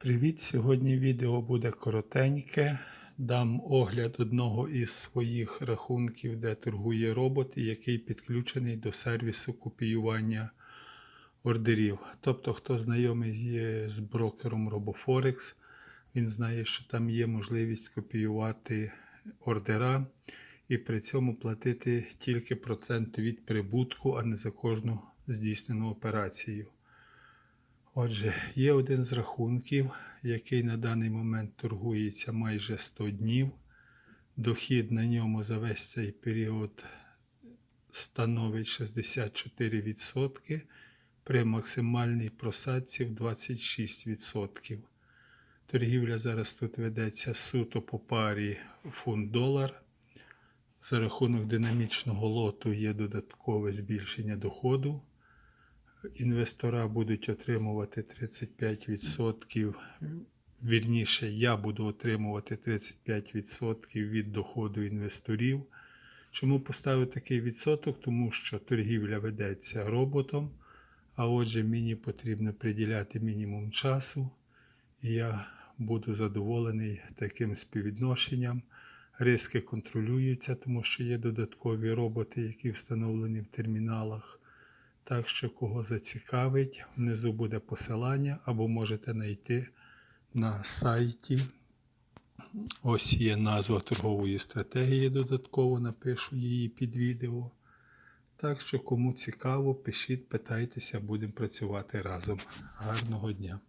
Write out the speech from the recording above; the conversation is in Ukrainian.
Привіт! Сьогодні відео буде коротеньке. Дам огляд одного із своїх рахунків, де торгує робот, який підключений до сервісу копіювання ордерів. Тобто, хто знайомий з брокером RoboForex, він знає, що там є можливість копіювати ордера і при цьому платити тільки процент від прибутку, а не за кожну здійснену операцію. Отже, є один з рахунків, який на даний момент торгується майже 100 днів. Дохід на ньому за весь цей період становить 64% при максимальній просадці в 26%. Торгівля зараз тут ведеться суто по парі фунт-долар. За рахунок динамічного лоту є додаткове збільшення доходу інвестора будуть отримувати 35%. Вірніше, я буду отримувати 35% від доходу інвесторів. Чому поставив такий відсоток? Тому що торгівля ведеться роботом, а отже, мені потрібно приділяти мінімум часу, і я буду задоволений таким співвідношенням. Риски контролюються, тому що є додаткові роботи, які встановлені в терміналах. Так що, кого зацікавить, внизу буде посилання, або можете знайти на сайті. Ось є назва торгової стратегії, додатково напишу її під відео. Так що, кому цікаво, пишіть, питайтеся, будемо працювати разом. Гарного дня!